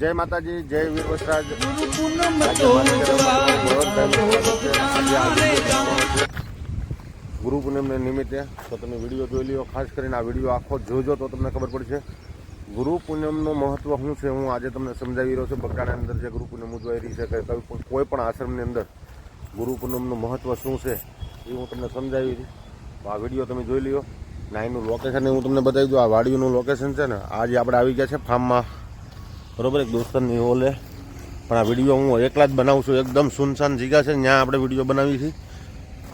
જય માતાજી જય વીર વસરાજ. ગુરુ પૂનમને નિમિત્તે તો તમે વીડિયો જોઈ લ્યો ખાસ કરીને આ વીડિયો આખો જોજો તો તમને ખબર પડશે. ગુરુ પૂનમનું મહત્વ શું છે હું આજે તમને સમજાવી રહ્યો છું. બગડાના અંદર જે ગુરુ પૂનમ ઉજવાઈ રહી છે કે કોઈ પણ- આશ્રમની અંદર ગુરુ પૂનમનું મહત્વ શું છે એ હું તમને સમજાવી હતી તો આ વીડિયો તમે જોઈ લ્યો. ના એનું લોકેશન હું તમને બતાવી દઉં. આ વાડીઓનું લોકેશન છે ને આજે આપણે આવી ગયા છે ફાર્મમાં. બરોબર, એક દોસ્તરની ઓલે પણ આ વીડિયો હું એકલા જ બનાવું છું. એકદમ સુનસાન જગ્યા છે. ત્યાં આપણે વીડિયો બનાવી છીએ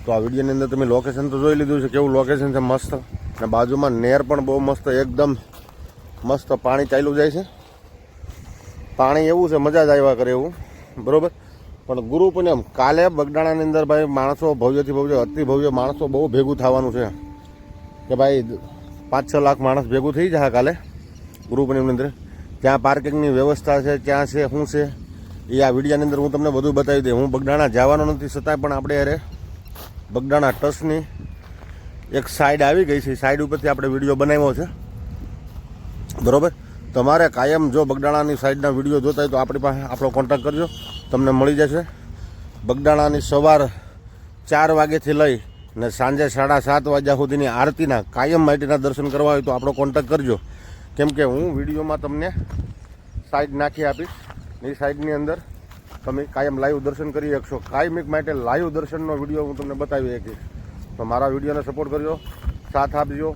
તો આ વિડીયોની અંદર તમે લોકેશન તો જોઈ લીધું છે. કેવું લોકેશન છે? મસ્ત. અને બાજુમાં નેર પણ બહુ મસ્ત, એકદમ મસ્ત પાણી ચાલ્યું જાય છે. પાણી એવું છે, મજા જ આવ્યા કરે એવું. બરોબર? પણ ગુરુ એમ કાલે બગડાણાની અંદર ભાઈ માણસો ભવ્યથી ભવ્ય, અતિ ભવ્ય માણસો બહુ ભેગું થવાનું છે. કે ભાઈ પાંચ છ લાખ માણસ ભેગું થઈ જાય કાલે ગુરુ અંદર. ત્યાં પાર્કિંગની વ્યવસ્થા છે ક્યાં છે શું છે, એ આ વિડીયાની અંદર હું તમને બધું બતાવી દઉં. હું બગડાણા જવાનો નથી છતાંય પણ આપણે અરે બગડાણા ટસની એક સાઈડ આવી ગઈ છે. સાઈડ ઉપરથી આપણે વીડિયો બનાવ્યો છે. બરાબર? તમારે કાયમ જો બગડાણાની સાઈડના વીડિયો જોતા હોય તો આપણી પાસે આપણો કોન્ટેક્ટ કરજો. તમને મળી જશે. બગડાણાની સવાર ચાર વાગ્યાથી લઈ ને સાંજે સાડા સાત વાગ્યા સુધીની આરતીના કાયમ માટીના દર્શન કરવા હોય તો આપણો કોન્ટેક્ટ કરજો. કેમ કે હું વિડીયોમાં તમને સાઈડ નાખી આપીશ. એ સાઈડની અંદર તમે કાયમ લાઈવ દર્શન કરી શકશો. કાયમિક માટે લાઈવ દર્શનનો વીડિયો હું તમને બતાવી શકીશ. તો મારા વિડીયોને સપોર્ટ કરજો, સાથ આપજો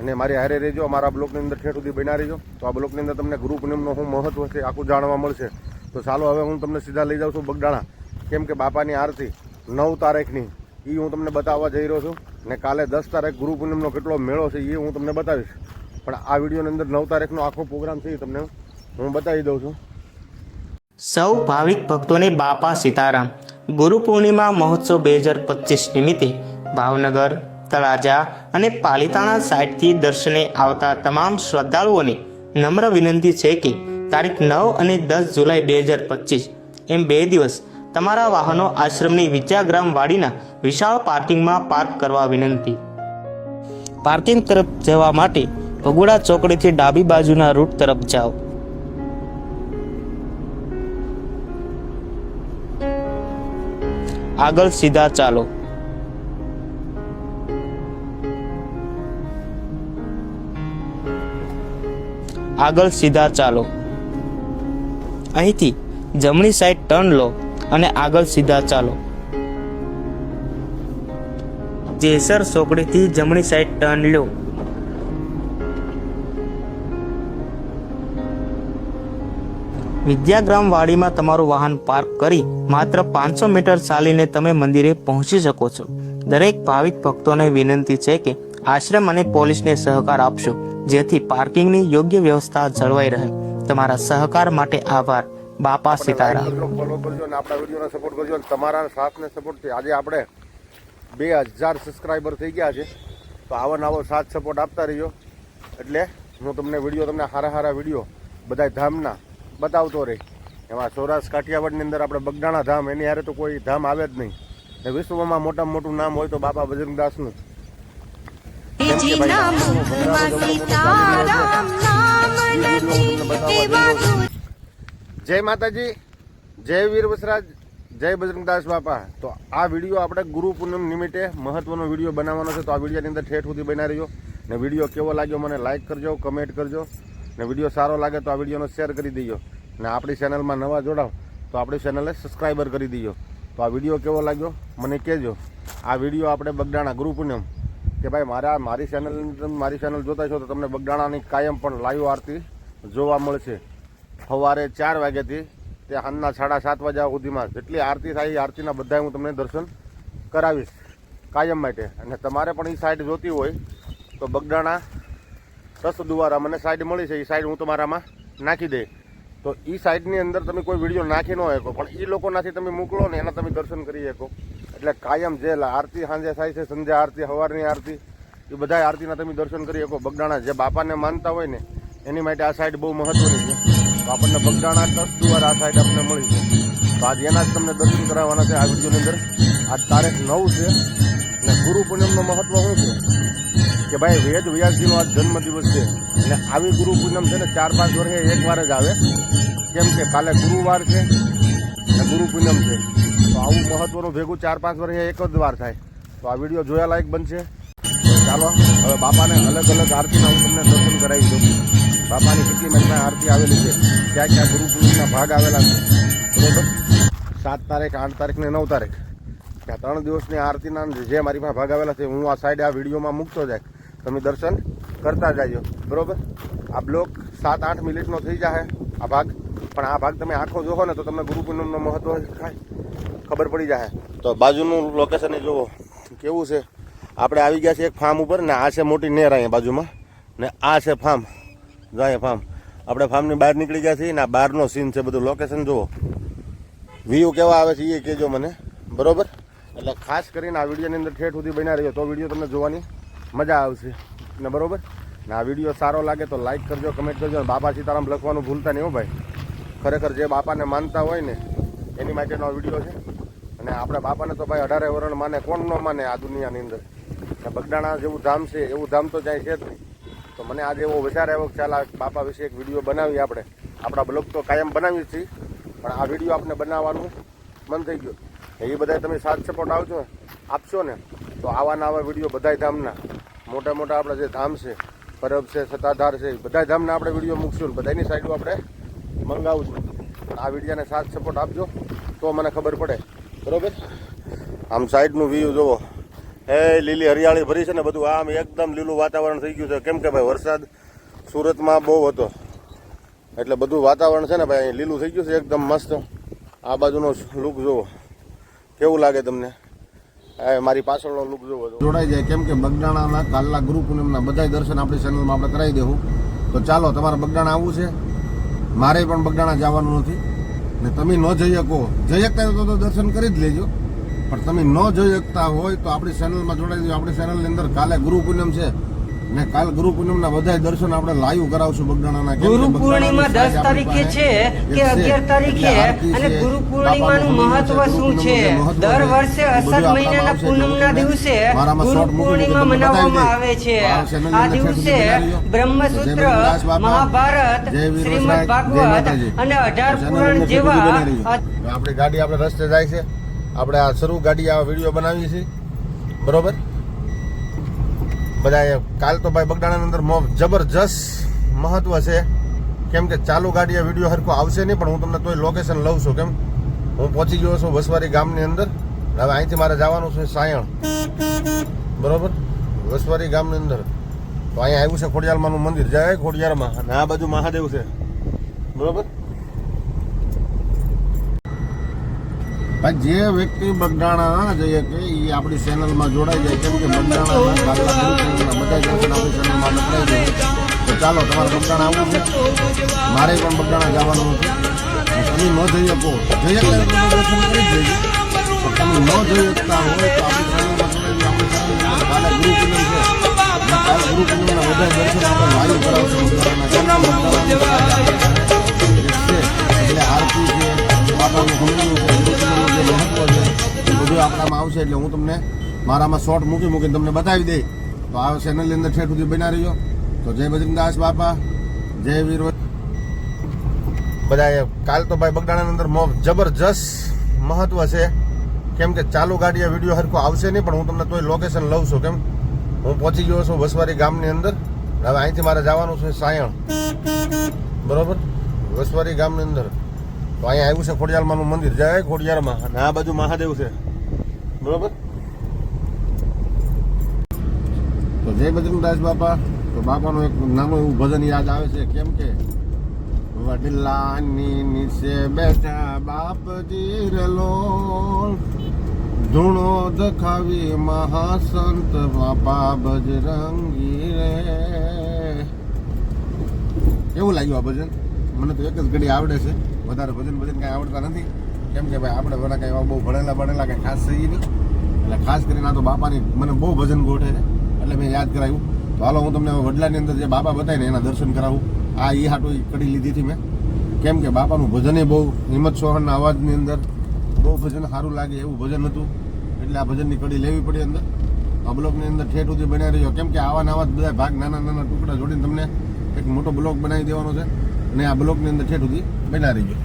અને મારી હારે રહેજો મારા બ્લોગની અંદર ઠેઠ સુધી બના રહેજો. તો આ બ્લોગની અંદર તમને ગ્રુપ નેમનો શું મહત્વ છે, આખું જાણવા મળશે. તો ચાલો હવે હું તમને સીધા લઈ જાઉં છું બગડાણા કેમ કે બાપાની આરતી નવ તારીખની એ હું તમને બતાવવા જઈ રહ્યો છું. ને કાલે દસ તારીખ ગુરુ પૂનમનો કેટલો મેળો છે એ હું તમને બતાવીશ. પણ આ વિડીયોની અંદર નવ તારીખનો આખો પ્રોગ્રામ છે તમને હું બતાવી દઉં છું. સૌ ભાવિક ભક્તોને બાપા સીતારામ. ગુરુ પૂર્ણિમા મહોત્સવ બે હજાર પચીસ નિમિત્તે ભાવનગર, તળાજા અને પાલિતાણા સાઇટથી દર્શને આવતા તમામ શ્રદ્ધાળુઓને નમ્ર વિનંતી છે કે તારીખ નવ અને દસ જુલાઈ બે હજાર પચીસ એમ બે દિવસ તમારા વાહનો આશ્રમની વિદ્યાગ્રામ વાડીના વિશાળ પાર્કિંગમાં પાર્ક કરવા વિનંતી. પાર્કિંગ તરફ જવા માટે ભગોડા ચોકડીથી ડાબી બાજુના રૂટ તરફ જાઓ. આગળ સીધા ચાલો. આગળ સીધા ચાલો. અહીંથી જમણી સાઈડ ટર્ન લો અને આગળ સીધા ચાલો. જેસર ચોકડીથી જમણી સાઈડ ટર્ન લો. વિદ્યાગ્રામ વાડીમાં તમારું વાહન પાર્ક કરી માત્ર પાંચસો મીટર ચાલીને તમે મંદિરે પહોંચી શકો છો. દરેક ભાવિક ભક્તોને વિનંતી છે કે આશ્રમ અને પોલીસને સહકાર આપશો જેથી પાર્કિંગની યોગ્ય વ્યવસ્થા જળવાઈ રહે. તમારા સહકાર માટે આભાર બાપા સીતારામ. ફોલો કરજો અને આપણા વિડીયોને સપોર્ટ કરજો અને તમારા સાથને સપોર્ટથી આજે આપણે બે હજાર સબસ્ક્રાઈબર થઈ ગયા છે. તો આવો નવો સાથ સપોર્ટ આપતા રહ્યો એટલે હું તમને વીડિયો તમને સારા સારા વીડિયો બધા ધામના બતાવતો રહે. એમાં સૌરાષ્ટ્ર કાઠિયાવાડની અંદર આપણે બગડાણા ધામ એની હારે તો કોઈ ધામ આવે જ નહીં. ને વિશ્વમાં મોટામાં મોટું નામ હોય તો બાપા બજરંગદાસનું જય માતાજી જય વીર વસરાજ જય બજરંગદાસ બાપા. તો આ વીડિયો આપણે ગુરુ પૂનમ નિમિત્તે મહત્વનો વીડિયો બનાવવાનો છે. તો આ વિડીયોની અંદર ઠેઠ સુધી બનાવી રહ્યો ને વીડિયો કેવો લાગ્યો મને લાઈક કરજો કમેન્ટ કરજો. ને વીડિયો સારો લાગે તો આ વિડીયોનો શેર કરી દઈજો ને આપણી ચેનલમાં નવા જોડાવ તો આપણી ચેનલને સબસ્ક્રાઈબર કરી દઈજો તો આ વીડિયો કેવો લાગ્યો? મને કહેજો. આ વીડિયો આપણે બગડાણા ગુરુ કે ભાઈ મારા, મારી ચેનલ મારી ચેનલ જોતા છો તો તમને બગડાણાની કાયમ પણ લાઈવ આરતી જોવા મળશે. સવારે ચાર વાગ્યાથી તે સાંજના સાડા સાત વાગ્યા સુધીમાં જેટલી આરતી થાય એ આરતીના બધા હું તમને દર્શન કરાવીશ કાયમ માટે. અને તમારે પણ એ સાઈડ જોતી હોય તો બગડાણા દસ દ્વારા મને સાઈડ મળી છે એ સાઈડ હું તમારામાં નાખી દે. તો એ સાઈડની અંદર તમે કોઈ વીડિયો નાખી ન શકો, પણ એ લોકોનાથી તમે મોકલો ને એના તમે દર્શન કરી શકો. એટલે કાયમ જે આરતી સાંજે થાય છે, સંધ્યા આરતી સવારની આરતી, એ બધા આરતીના તમે દર્શન કરી શકો. બગડાણા જે બાપાને માનતા હોય ને, એની માટે આ સાઈડ બહુ મહત્વની છે. તો આપણને બગડાણા દસ દ્વારા આ સાઈડ આપણને મળી છે. તો આજે એના જ તમને દર્શન કરાવવાના છે આ વિડીયોની અંદર. આજ તારીખ નવ છે અને ગુરુ પૂનમનું મહત્વ શું છે? કે ભાઈ, વેદ વ્યાસજીનો આ જન્મદિવસ છે. અને આવી ગુરુ પૂનમ છે ને ચાર પાંચ વર્ષે એક વાર જ આવે. કેમ કે કાલે ગુરુવાર છે અને ગુરુ પૂનમ છે. તો આવું મહત્વનું ભેગું ચાર પાંચ વર્ષે એક જ વાર થાય. તો આ વીડિયો જોયા લાયક બનશે. ચાલો, હવે બાપાને અલગ અલગ આરતીના હું તમને દર્શન કરાવી દઉં. બાપાની કેટલી મહિના આરતી આવેલી છે? ક્યાં ક્યાં ગુરુ પૂનમના ભાગ આવેલા છે? બરોબર? સાત તારીખ, આઠ તારીખ ને નવ તારીખ. આ ત્રણ દિવસની આરતીના જે મારી પાસે ભાગ આવેલા છે, હું આ સાઈડ આ વિડીયોમાં મૂકતો જાય તમે દર્શન કરતા જાજો. બરોબર? આ બ્લોક સાત, આઠ મિનિટનો થઈ જાય આ ભાગ. પણ આ ભાગ તમે આખો જોવો ને તો તમને ગુરુ પૂનમનો મહત્વ ખબર પડી જાય તો બાજુનું લોકેશન જુઓ કેવું છે? આપણે આવી ગયા છે એક ફાર્મ ઉપર ને આ છે મોટી નેર અહીંયા બાજુમાં. ને આ છે ફાર્મ જો ફાર્મ આપણે ફાર્મની બહાર નીકળી ગયા છીએ ને આ બહારનો સીન છે બધું. લોકેશન જુઓ વ્યૂ કેવા આવે છે એ કહેજો મને. બરોબર? એટલે ખાસ કરીને આ વિડીયોની અંદર ઠેઠ સુધી બન્યા રહ્યો તો વીડિયો તમને જોવાની મજા આવશે. ને બરોબર? ને આ વીડિયો સારો લાગે તો લાઈક કરજો કમેન્ટ કરજો અને બાપા સીતારામ લખવાનું ભૂલતા નહીં હો ભાઈ. ખરેખર જે બાપાને માનતા હોય ને, એની માટેનો વીડિયો છે. અને આપણે બાપાને તો ભાઈ અઢારે વરણ માને, કોણ ન માને આ દુનિયાની અંદર? ને બગડાણા જેવું ધામ છે, એવું ધામ તો જાય છે જ નહીં. તો મને આજે એવો વિચાર આવ્યો કે ચાલ બાપા વિશે એક વીડિયો બનાવીએ આપણે. આપણા બ્લોગ તો કાયમ બનાવીએ છીએ. પણ આ વીડિયો આપણે બનાવવાનું મન થઈ ગયું. એ બધા તમે સાથ સપોર્ટ આવજો આપશો ને, તો આવા ને આવા વીડિયો બધાય ધામના. મોટા મોટા આપણા જે ધામ છે, પરબ છે, સત્તાધાર છે બધા ધામના આપણે વીડિયો મૂકશું બધાની સાઈડો આપણે મંગાવશું. આ વિડીયાને સાથ સપોર્ટ આપજો, તો મને ખબર પડે. બરોબર? આમ સાઈડનું વ્યૂ જુઓ એ લીલી હરિયાળી ભરી છે ને બધું. આમ એકદમ લીલું વાતાવરણ થઈ ગયું છે. કેમ કે ભાઈ વરસાદ સુરતમાં બહુ હતો. એટલે બધું વાતાવરણ છે ને ભાઈ, અહીં લીલું થઈ ગયું છે. એકદમ મસ્ત. આ બાજુનો લુક જુઓ કેવું લાગે તમને? મારી પાછળનો લુક જુઓ જોડાઈ જાય. કેમ કે બગડાણાના કાલના ગુરુ પૂનમના બધા દર્શન આપણી ચેનલમાં આપણે કરાવી દેવું. તો ચાલો, તમારે બગડાણા આવવું છે? મારે પણ બગડાણા જવાનું નથી. ને તમે ન જઈ શકો. જઈ શકતા તો દર્શન કરી જ લેજો. પણ તમે ન જઈ શકતા હોય તો આપણી ચેનલમાં જોડાઈ દેજો. આપણી ચેનલની અંદર કાલે ગુરુ પૂનમ છે. ને કાલ ગુરુ પૂનમના બધા દર્શન આપણે લાઈવ કરાવશું બગડાણાના ગુરુ પૂર્ણિમા દસ તારીખે છે કે અગિયાર તારીખે અને ગુરુ પૂર્ણિમાનું મહત્વ શું છે? દર વર્ષે અષાઢ મહિનાના. પૂનમના દિવસે ગુરુ પૂર્ણિમા મનાવવામાં આવે છે. આ દિવસે બનાવી. બ્રહ્મસૂત્ર મહાભારત શ્રીમદ ભાગવત અને અઢાર પુરાણ જેવા આપણી ગાડી આપણે રસ્તે જાય છે. આપણે આ શરૂ ગાડી આ વીડિયો બનાવીએ છીએ. બરોબર? બધા કાલ તો ભાઈ બગડાણાની અંદર જબરજસ્ત મહત્વ છે. કેમ કે ચાલુ ગાડી વીડિયો હરખો આવશે નહીં, પણ હું તમને તોય લોકેશન લઉં છું, કેમ? હું પહોંચી ગયો છું વસવારી ગામની અંદર. હવે અહીંથી મારે જવાનું છે સાયણ. બરોબર? વસવારી ગામની અંદર. તો અહીંયા આવ્યું છે ખોડિયારમાંનું મંદિર. જાય ખોડિયારમાં. અને આ બાજુ મહાદેવ છે. બરોબર? જે વ્યક્તિ બગડાણા જઈએ કે એ આપણી ચેનલમાં જોડાઈ જાય, કેમ કે બગડાણા બધા દર્શન આપણી ચેનલમાં તો ચાલો, તમારે બગડાણા આવવું છે? મારે પણ બગડાણા જવાનું હતું તમે ન જઈ શકો. જઈ દર્શન કરી જઈએ તમે ન જઈ શકતા હોય તો આપણી ચેનલમાં જોડાઈ આપણી ગુરુ પૂનમ છે. ગુરુ પૂનમના બધા દર્શન આપણે લાઈવ કરાવશું આવશે એટલે હું તમને મારામાં શોર્ટ મૂકી મૂકીને તમને બતાવી દઈ તો આ ચેનલની અંદર ઠેઠ સુધી બના રહ્યો તો જય બજરંગદાસ બાપા, જય વીર બધા કાલ તો ભાઈ બગડાણાની અંદર જબરજસ્ત મહત્વ છે. કેમ કે ચાલુ ગાડી વીડિયો હરખો આવશે નહીં, પણ હું તમને તોય લોકેશન લઉં છું, કેમ? હું પહોંચી ગયો છું વસવારી ગામની અંદર. હવે અહીંથી મારે જવાનું છે સાયણ. બરોબર? વસવારી ગામની અંદર. તો અહીંયા આવ્યું છે ખોડિયારમાંનું મંદિર. જય ખોડિયારમાં. અને આ બાજુ મહાદેવ છે. બરોબર? તો જય બજરંગદાસ બાપા. તો બાપાનું એક નાનું એવું ભજન યાદ આવે છે. કેમ કે? વડલાની નીચે બેઠા બાપજી રેલો ધૂણો દખાવી મહાસંત બાપા બજરંગી રે. કેવું લાગ્યું આ ભજન? મને તો એક જ ઘડી આવડે છે. વધારે ભજન ભજન કાંઈ આવડતા નથી. કેમ કે ભાઈ, આપણે બધા કંઈ બહુ ભણેલા ભણેલા કાંઈ ખાસ થઈ નહીં. એટલે ખાસ કરીને આ તો બાપાની મને બહુ ભજન ગોઠે છે. એટલે મેં યાદ કરાવ્યું તો હાલો, હું તમને વડલાની અંદર જે બાપા બતાવીને એના દર્શન કરાવું. આ એ હાટો કડી લીધી હતી મેં. કેમ કે બાપાનું ભજન એ બહુ હિંમત સોહનના અવાજની અંદર બહુ ભજન સારું લાગે એવું ભજન હતું. એટલે આ ભજનની કડી લેવી પડી અંદર. આ બ્લોગની અંદર ઠેઠ સુધી બનાવી રહ્યો. કેમ કે આવા નવા બધા ભાગ નાના નાના ટુકડા જોડીને તમને એક મોટો બ્લોગ બનાવી દેવાનો છે. અને આ બ્લોગની અંદર છે સુધી બનાવી રહીજો